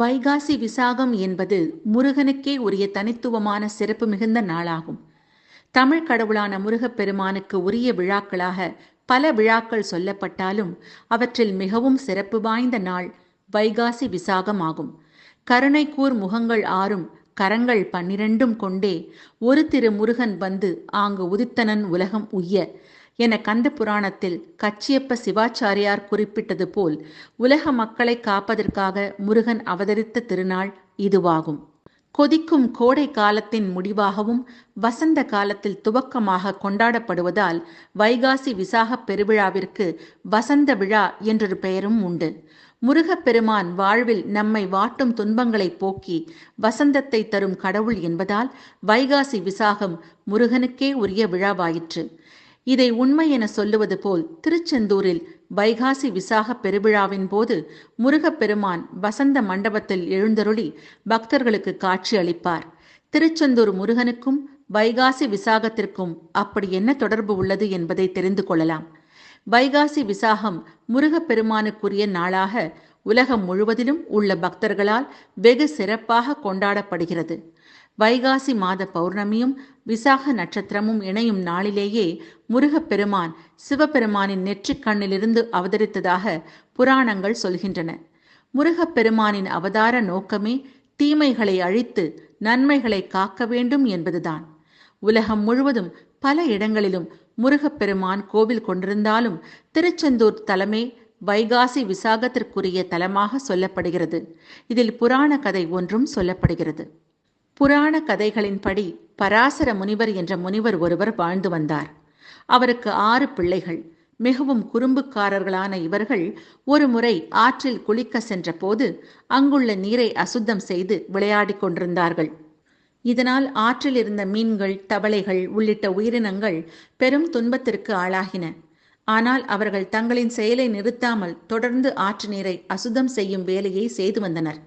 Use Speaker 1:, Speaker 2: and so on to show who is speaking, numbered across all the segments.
Speaker 1: வைகாசி விசாகம் என்பது முருகனுக்கே உரிய தனித்துவமான சிறப்பு மிகுந்த நாளாகும். தமிழ் கடவுளான முருகப்பெருமானுக்கு உரிய விழாக்களாக பல விழாக்கள் சொல்லப்பட்டாலும் அவற்றில் மிகவும் சிறப்பு வாய்ந்த நாள் வைகாசி விசாகம் ஆகும். கருணைக்கூர் முகங்கள் ஆறும் கரங்கள் பன்னிரண்டும் கொண்டே ஒரு திரு முருகன் வந்து ஆங்கு உதித்தனன் உலகம் உய்ய என கந்த புராணத்தில் கச்சியப்ப சிவாச்சாரியார் குறிப்பிட்டது போல் உலக மக்களை காப்பதற்காக முருகன் அவதரித்த திருநாள் இதுவாகும். கொதிக்கும் கோடை காலத்தின் முடிவாகவும் வசந்த காலத்தில் துவக்கமாக கொண்டாடப்படுவதால் வைகாசி விசாகப் பெருவிழாவிற்கு வசந்த விழா என்றொரு பெயரும் உண்டு. முருகப்பெருமான் வாழ்வில் நம்மை வாட்டும் துன்பங்களை போக்கி வசந்தத்தை தரும் கடவுள் என்பதால் வைகாசி விசாகம் முருகனுக்கே உரிய விழாவாயிற்று. இதை உண்மை என சொல்லுவது போல் திருச்செந்தூரில் வைகாசி விசாக பெருவிழாவின் போது முருகப்பெருமான் வசந்த மண்டபத்தில் எழுந்தருளி பக்தர்களுக்கு காட்சி அளிப்பார். திருச்செந்தூர் முருகனுக்கும் வைகாசி விசாகத்திற்கும் அப்படி என்ன தொடர்பு உள்ளது என்பதை தெரிந்து கொள்ளலாம். வைகாசி விசாகம் முருகப்பெருமானுக்குரிய நாளாக உலகம் முழுவதிலும் உள்ள பக்தர்களால் வெகு சிறப்பாக கொண்டாடப்படுகிறது. வைகாசி மாத பௌர்ணமியும் விசாக நட்சத்திரமும் இணையும் நாளிலேயே முருகப்பெருமான் சிவபெருமானின் நெற்றிக் கண்ணிலிருந்து அவதரித்ததாக புராணங்கள் சொல்கின்றன. முருகப்பெருமானின் அவதார நோக்கமே தீமைகளை அழித்து நன்மைகளை காக்க வேண்டும் என்பதுதான். உலகம் முழுவதும் பல இடங்களிலும் முருகப்பெருமான் கோவில் கொண்டிருந்தாலும் திருச்செந்தூர் தலமே வைகாசி விசாகத்திற்குரிய தலமாக சொல்லப்படுகிறது. இதில் புராண கதை ஒன்றும் சொல்லப்படுகிறது. புராண கதைகளின்படி பராசர முனிவர் என்ற முனிவர் ஒருவர் வாழ்ந்து வந்தார். அவருக்கு ஆறு பிள்ளைகள். மிகவும் குறும்புக்காரர்களான இவர்கள் ஒரு முறை ஆற்றில் குளிக்க சென்றபோது அங்குள்ள நீரை அசுத்தம் செய்து விளையாடிக் கொண்டிருந்தார்கள். இதனால் ஆற்றில் இருந்த மீன்கள் தவளைகள் உள்ளிட்ட உயிரினங்கள் பெரும் துன்பத்திற்கு ஆளாகின. ஆனால் அவர்கள் தங்களின் செயலை நிறுத்தாமல் தொடர்ந்து ஆற்று நீரை அசுத்தம் செய்யும் வேலையை செய்து வந்தனர்.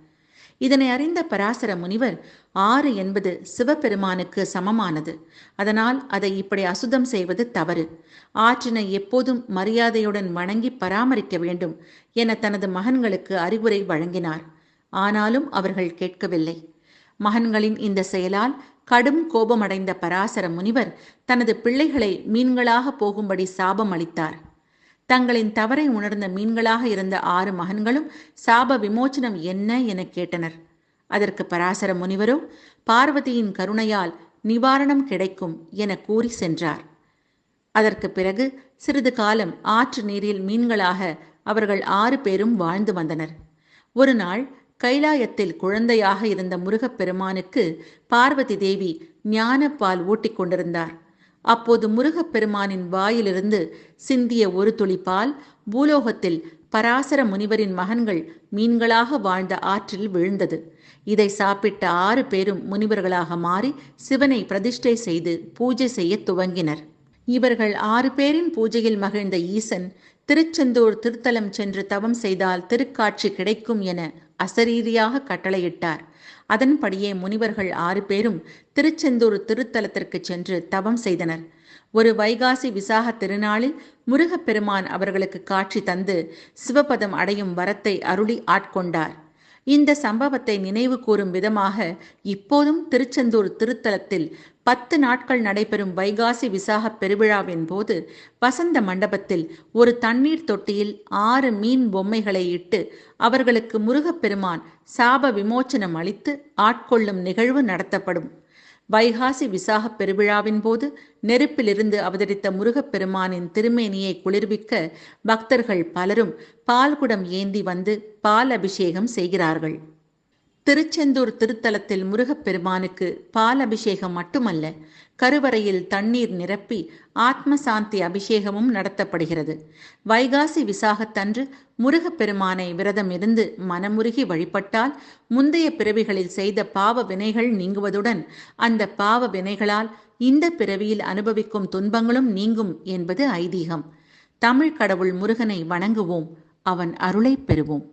Speaker 1: இதனை அறிந்த பராசர முனிவர் ஆறு என்பது சிவபெருமானுக்கு சமமானது. அதனால் அதை இப்படி அசுத்தம் செய்வது தவறு. ஆற்றினை எப்போதும் மரியாதையுடன் வணங்கி பராமரிக்க வேண்டும் என தனது மகன்களுக்கு அறிவுரை வழங்கினார். ஆனாலும் அவர்கள் கேட்கவில்லை. மகன்களின் இந்த செயலால் கடும் கோபமடைந்த பராசர முனிவர் தனது பிள்ளைகளை மீன்களாக போகும்படி சாபம் அளித்தார் தங்களின் தவறை உணர்ந்த மீன்களாக இருந்த ஆறு மகன்களும் சாப விமோச்சனம் என்ன என கேட்டனர். அதற்கு பராசர முனிவரோ பார்வதியின் கருணையால் நிவாரணம் கிடைக்கும் என கூறி சென்றார். அதற்கு பிறகு சிறிது காலம் ஆற்று நீரில் மீன்களாக அவர்கள் ஆறு பேரும் வாழ்ந்து வந்தனர். ஒரு நாள் கைலாயத்தில் குழந்தையாக இருந்த முருகப்பெருமானுக்கு பார்வதி தேவி ஞானப்பால் ஊட்டிக் கொண்டிருந்தார். அப்போது முருகப்பெருமானின் வாயிலிருந்து சிந்திய ஒரு துளி பால் பூலோகத்தில் பராசர முனிவரின் மகன்கள் மீன்களாக வாழ்ந்த ஆற்றில் விழுந்தது. இதை சாப்பிட்ட ஆறு பேரும் முனிவர்களாக மாறி சிவனை பிரதிஷ்டை செய்து பூஜை செய்ய துவங்கினர். இவர்கள் ஆறு பேரின் பூஜையில் மகிழ்ந்த ஈசன் திருச்செந்தூர் திருத்தலம் சென்று தவம் செய்தால் திருக்காட்சி கிடைக்கும் என அசரீரியாக கட்டளையிட்டார். அதன்படியே முனிவர்கள் ஆறு பேரும் திருச்செந்தூர் திருத்தலத்திற்கு சென்று தவம் செய்தனர். ஒரு வைகாசி விசாக திருநாளில் முருகப்பெருமான் அவர்களுக்கு காட்சி தந்து சிவபதம் அடையும் வரத்தை அருளி ஆட்கொண்டார். இந்த சம்பவத்தை நினைவு கூறும் விதமாக இப்போதும் திருச்செந்தூர் திருத்தலத்தில் பத்து நாட்கள் நடைபெறும் வைகாசி விசாக பெருவிழாவின் போது வசந்த மண்டபத்தில் ஒரு தண்ணீர் தொட்டியில் ஆறு மீன் பொம்மைகளை இட்டு அவர்களுக்கு முருகப்பெருமான் சாப விமோச்சனம் அளித்து ஆட்கொள்ளும் நிகழ்வு நடத்தப்படும். வைகாசி விசாக பெருவிழாவின் போது நெருப்பிலிருந்து அவதரித்த முருகப்பெருமானின் திருமேனியை குளிர்விக்க பக்தர்கள் பலரும் பால்குடம் ஏந்தி வந்து பால் அபிஷேகம் செய்கிறார்கள். திருச்செந்தூர் திருத்தலத்தில் முருகப்பெருமானுக்கு பால் அபிஷேகம் மட்டுமல்ல கருவறையில் தண்ணீர் நிரப்பி ஆத்ம சாந்தி அபிஷேகமும் நடத்தப்படுகிறது. வைகாசி விசாகத்தன்று முருகப்பெருமானை விரதம் இருந்து மனமுருகி வழிபட்டால் முந்தைய பிறவிகளில் செய்த பாவ வினைகள் நீங்குவதுடன் அந்த பாவ வினைகளால் இந்த பிறவியில் அனுபவிக்கும் துன்பங்களும் நீங்கும் என்பது ஐதீகம். தமிழ் கடவுள் முருகனை வணங்குவோம் அவன் அருளை பெறுவோம்.